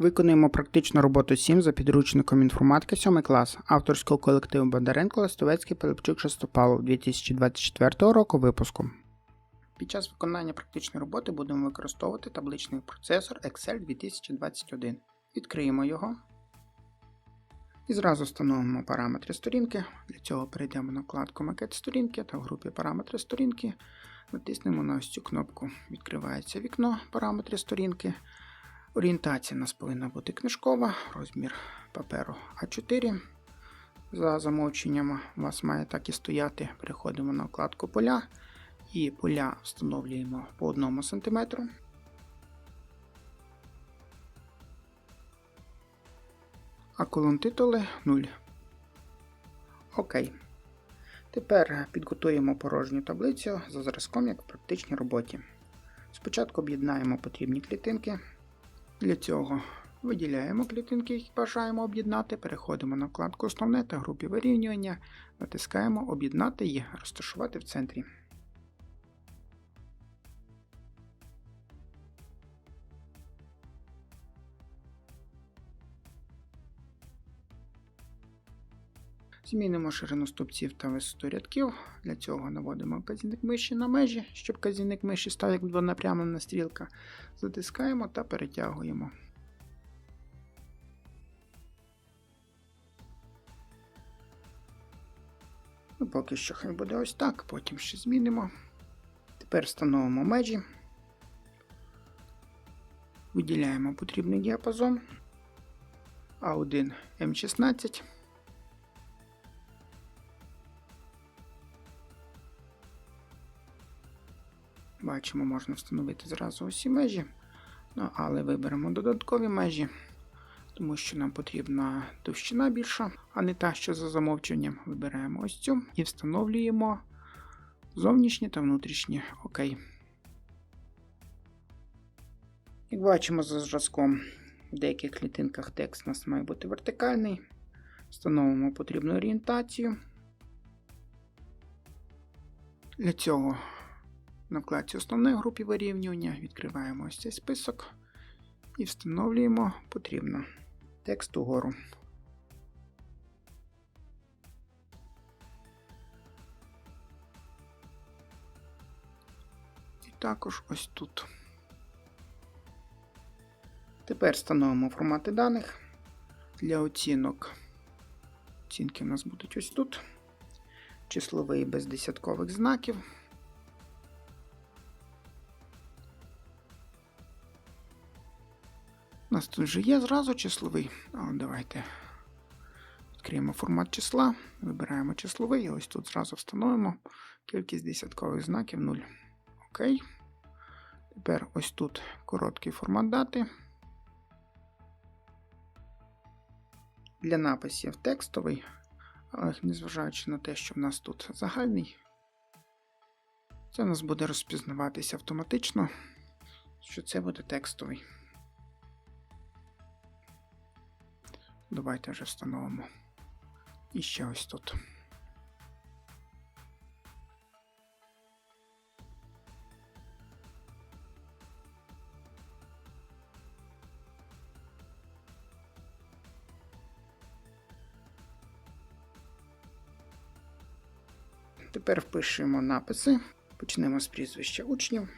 Виконуємо практичну роботу 7 за підручником інформатики 7 клас авторського колективу Бондаренко Ластовецький Пилипчук Шестопалов 2024 року випуску. Під час виконання практичної роботи будемо використовувати табличний процесор Excel 2021. Відкриємо його і зразу встановимо параметри сторінки. Для цього перейдемо на вкладку Макет сторінки та в групі Параметри сторінки. Натиснемо на ось цю кнопку. Відкривається вікно Параметри сторінки. Орієнтація у нас повинна бути книжкова, розмір паперу А4. За замовченням у вас має так і стояти. Переходимо на вкладку поля і поля встановлюємо по 1 см. А колон титули 0. Окей. Тепер підготуємо порожню таблицю за зразком, як в практичній роботі. Спочатку об'єднаємо потрібні клітинки. Для цього виділяємо клітинки, які бажаємо об'єднати, переходимо на вкладку Основне та групі вирівнювання, натискаємо Об'єднати і розташувати в центрі. Змінимо ширину стовпців та висоту рядків. Для цього наводимо вказівник миші на межі, щоб вказівник миші став як двонапрямлена стрілка. Затискаємо та перетягуємо. Ну, Поки що хай буде ось так, потім ще змінимо. Тепер встановимо межі. Виділяємо потрібний діапазон А1 М16. Бачимо, можна встановити зразу усі межі. Ну, але виберемо додаткові межі, тому що нам потрібна товщина більша, а не та, що за замовчуванням. Вибираємо ось цю і встановлюємо зовнішні та внутрішні. Окей. Як бачимо за зразком, в деяких клітинках текст у нас має бути вертикальний. Встановимо потрібну орієнтацію. Для цього на вкладці основної групі вирівнювання відкриваємо ось цей список і встановлюємо потрібно текст угору. І також ось тут. Тепер встановимо формати даних для оцінок. Оцінки у нас будуть ось тут. Числовий без десяткових знаків. Нас тут вже є зразу числовий. Але давайте відкриємо формат числа, вибираємо числовий, і ось тут зразу встановимо кількість десяткових знаків 0. Окей. Тепер ось тут короткий формат дати. Для написів текстовий, але незважаючи на те, що в нас тут загальний, це у нас буде розпізнаватися автоматично, що це буде текстовий. Давайте вже встановимо. І ще ось тут. Тепер впишемо написи. Почнемо з прізвища учнів.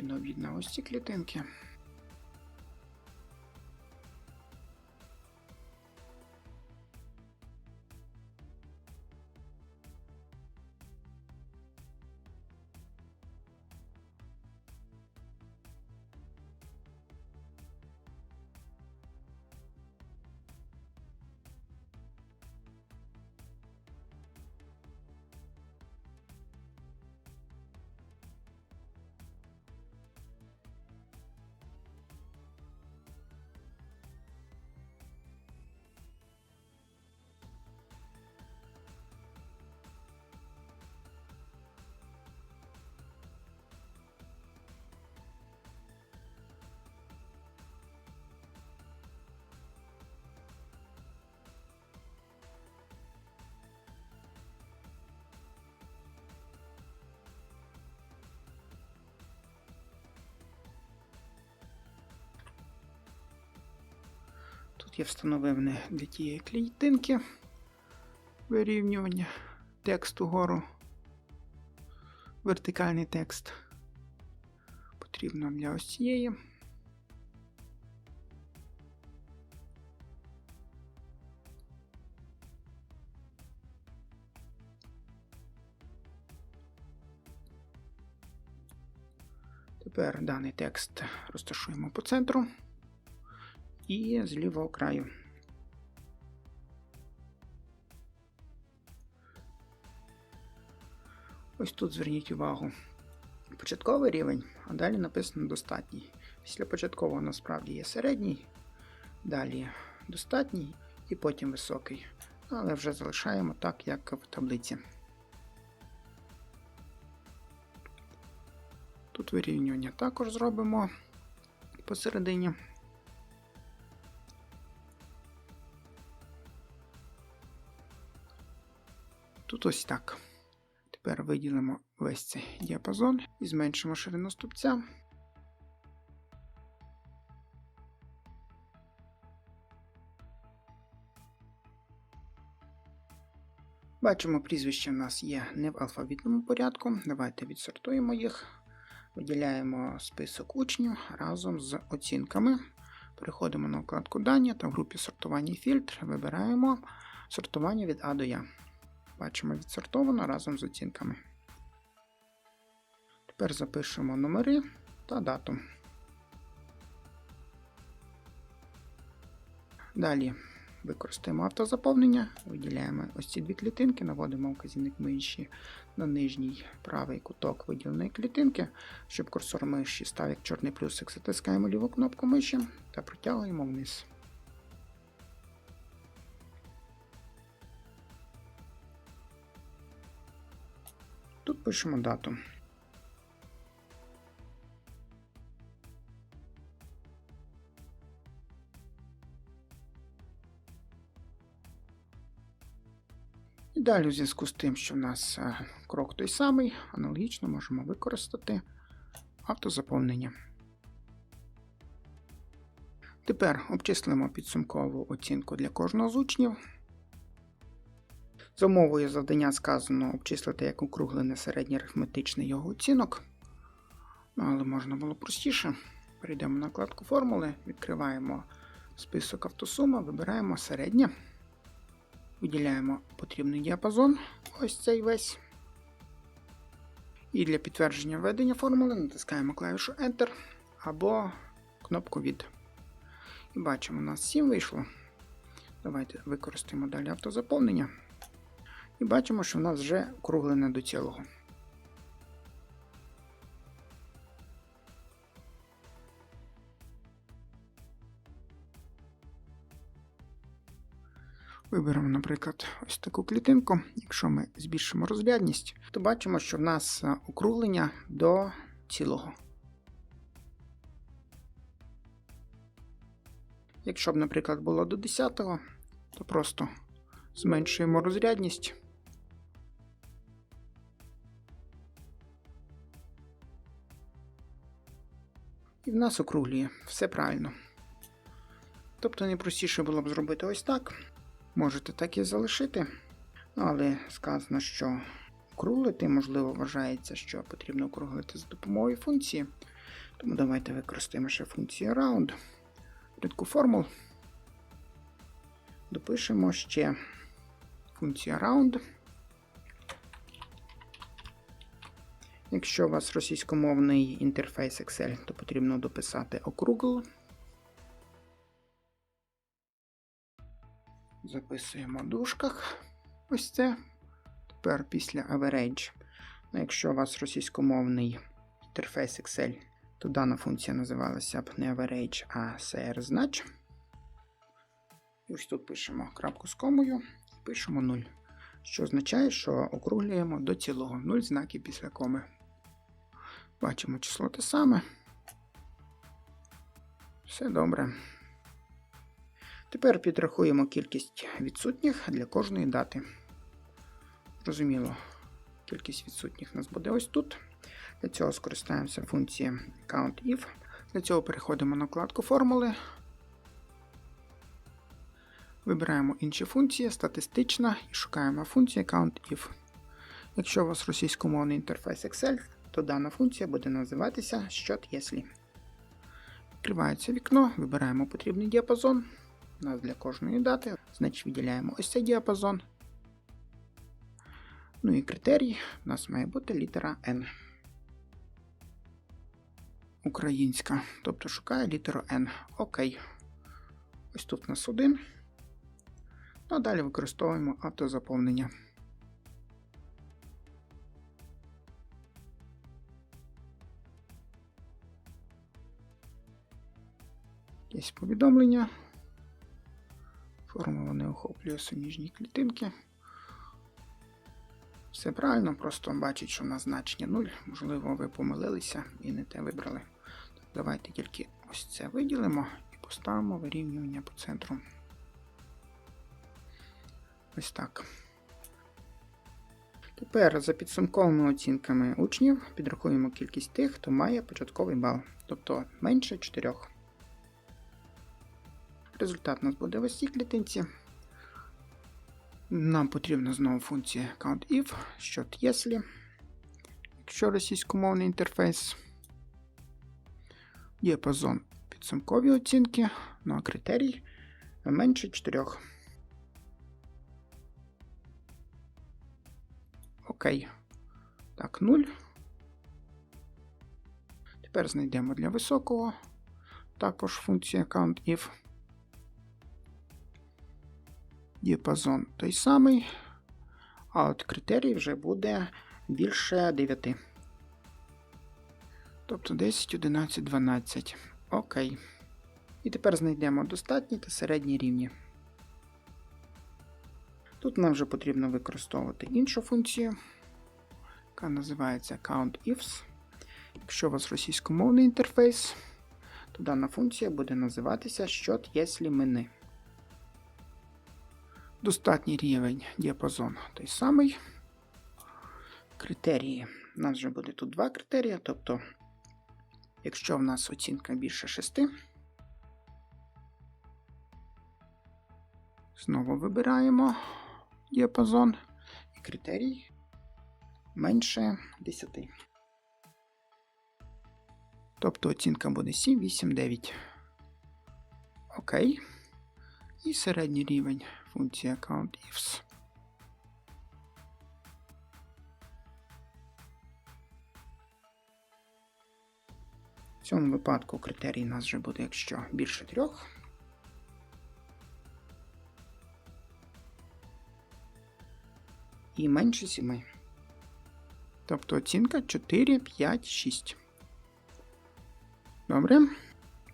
Я ще не об'єднав ось ці клітинки. Тут я встановив не для тієї клітинки вирівнювання тексту гору. Вертикальний текст потрібно для ось цієї. Тепер даний текст розташуємо по центру і з лівого краю. Ось тут зверніть увагу. Початковий рівень, а далі написано достатній. Після початкового насправді є середній, далі достатній і потім високий. Але вже залишаємо так, як в таблиці. Тут вирівнювання також зробимо посередині. Тут ось так. Тепер виділимо весь цей діапазон і зменшимо ширину ступця. Бачимо, прізвища в нас є не в алфавітному порядку. Давайте відсортуємо їх. Виділяємо список учнів разом з оцінками. Переходимо на вкладку Дані та в групі сортування і фільтр вибираємо сортування від А до Я. Бачимо відсортовано разом з оцінками. Тепер запишемо номери та дату. Далі використаємо автозаповнення, виділяємо ось ці дві клітинки, наводимо вказівник миші на нижній правий куток виділеної клітинки, щоб курсор миші став як чорний плюсик, затискаємо ліву кнопку миші та протягуємо вниз. Пишемо дату. І далі, у зв'язку з тим, що в нас е, крок той самий, аналогічно можемо використати автозаповнення. Тепер обчислимо підсумкову оцінку для кожного з учнів. За умовою завдання сказано обчислити як округлене середнє арифметичне його оцінок. Але можна було простіше. Перейдемо на вкладку формули, відкриваємо список автосума, вибираємо середнє. Виділяємо потрібний діапазон, ось цей весь. І для підтвердження введення формули натискаємо клавішу Enter або кнопку від. І бачимо, у нас 7 вийшло. Давайте використаємо далі автозаповнення. І бачимо, що в нас вже округлене до цілого. Виберемо, наприклад, ось таку клітинку. Якщо ми збільшимо розрядність, то бачимо, що в нас е, округлення до цілого. Якщо б, наприклад, було до 10, то просто зменшуємо розрядність. І в нас округлює все правильно. Тобто найпростіше було б зробити ось так. Можете так і залишити, але сказано, що округлити, можливо, вважається, що потрібно округлити за допомогою функції. Тому давайте використаємо ще функцію round. Рядку формул допишемо ще функцію round. Якщо у вас російськомовний інтерфейс Excel, то потрібно дописати округл. Записуємо в дужках. Ось це. Тепер після average. Ну, Якщо у вас російськомовний інтерфейс Excel, то дана функція називалася б не average, а CR знач. І ось тут пишемо крапку з комою і пишемо 0. Що означає, що округлюємо до цілого 0 знаків після коми. Бачимо число те саме. Все добре. Тепер підрахуємо кількість відсутніх для кожної дати. Зрозуміло, кількість відсутніх у нас буде ось тут. Для цього скористаємося функцією CountIf. Для цього переходимо на вкладку формули. Вибираємо інші функції, статистична і шукаємо функцію CountIf. Якщо у вас російськомовний інтерфейс Excel, то дана функція буде називатися «Щот єслі». Відкривається вікно, вибираємо потрібний діапазон. У нас для кожної дати, значить виділяємо ось цей діапазон. Ну і критерій у нас має бути літера N. Українська, тобто шукає літеру N. Окей. Ось тут у нас один. Ну а далі використовуємо автозаповнення. Є повідомлення. Формула не охоплює суміжні клітинки. Все правильно, просто бачить, що в нас значення 0. Можливо, ви помилилися і не те вибрали. Так, давайте тільки ось це виділимо і поставимо вирівнювання по центру. Ось так. Тепер за підсумковими оцінками учнів підрахуємо кількість тих, хто має початковий бал, тобто менше 4. Результат у нас буде в ось клітинці. Нам потрібна знову функція CountIf, щот єслі, якщо російськомовний інтерфейс. Діапазон підсумкові оцінки, ну а критерій менше 4. Окей. Так, 0. Тепер знайдемо для високого також функція CountIf. Діапазон той самий, а от критерій вже буде більше 9. Тобто 10, 11, 12. Окей. І тепер знайдемо достатні та середні рівні. Тут нам вже потрібно використовувати іншу функцію, яка називається CountIfs. Якщо у вас російськомовний інтерфейс, то дана функція буде називатися щот єслі мини. Достатній рівень діапазон той самий. Критерії. У нас вже буде тут два критерії, тобто, якщо в нас оцінка більше 6, знову вибираємо діапазон і критерій менше 10. Тобто оцінка буде 7, 8, 9. Окей. І середній рівень функція CountIfs. В цьому випадку критерій у нас вже буде, якщо більше трьох. І менше 7. Тобто оцінка 4, 5, 6. Добре.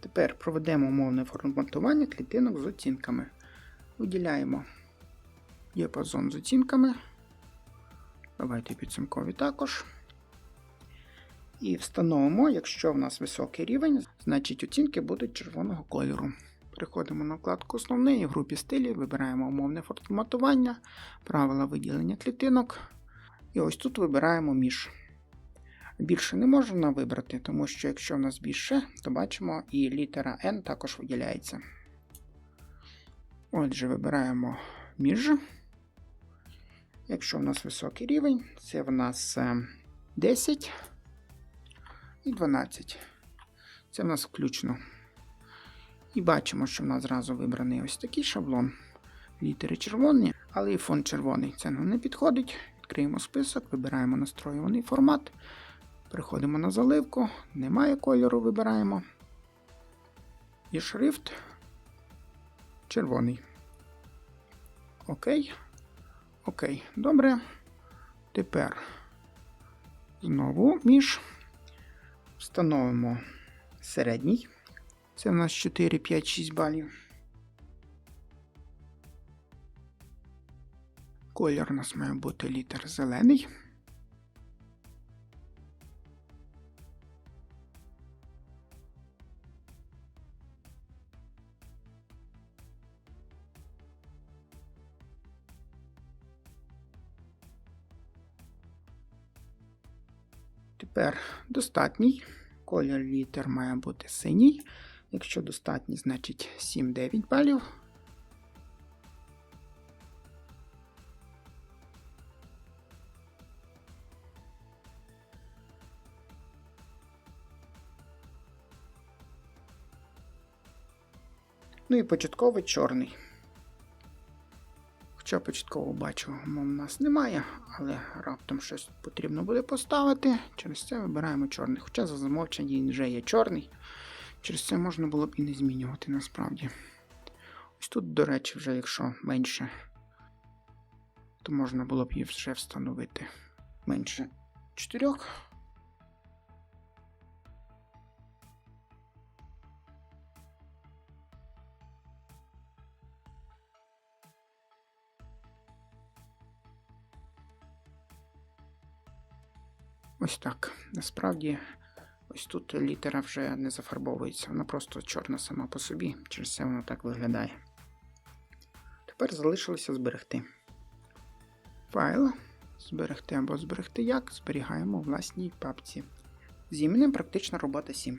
Тепер проведемо умовне форматування клітинок з оцінками. Виділяємо діапазон з оцінками. Давайте підсумкові також. І встановимо, якщо в нас високий рівень, значить оцінки будуть червоного кольору. Переходимо на вкладку Основний в групі стилі вибираємо умовне форматування, правила виділення клітинок. І ось тут вибираємо між. Більше не можна вибрати, тому що якщо в нас більше, то бачимо і літера N також виділяється. Отже, вибираємо між. Якщо в нас високий рівень, це в нас 10 і 12. Це в нас включно. І бачимо, що в нас зразу вибраний ось такий шаблон. Літери червоні, але і фон червоний. Це нам не підходить. Відкриємо список, вибираємо настроюваний формат. Переходимо на заливку, немає кольору, вибираємо. І шрифт червоний. Окей. Окей, добре. Тепер знову між. Встановимо середній. Це в нас 4, 5, 6 балів. Колір у нас має бути літер зелений. Тепер достатній. Колір літер має бути синій. Якщо достатній, значить 7-9 балів. Ну і початковий чорний. Хоча початково бачу, в нас немає, але раптом щось потрібно буде поставити. Через це вибираємо чорний. Хоча за замовчення він вже є чорний. Через це можна було б і не змінювати насправді. Ось тут, до речі, вже якщо менше, то можна було б її вже встановити менше чотирьох. Ось так. Насправді, ось тут літера вже не зафарбовується, вона просто чорна сама по собі, через це вона так виглядає. Тепер залишилося зберегти. Файл. Зберегти або зберегти як. Зберігаємо у власній папці. З іменем практична робота 7.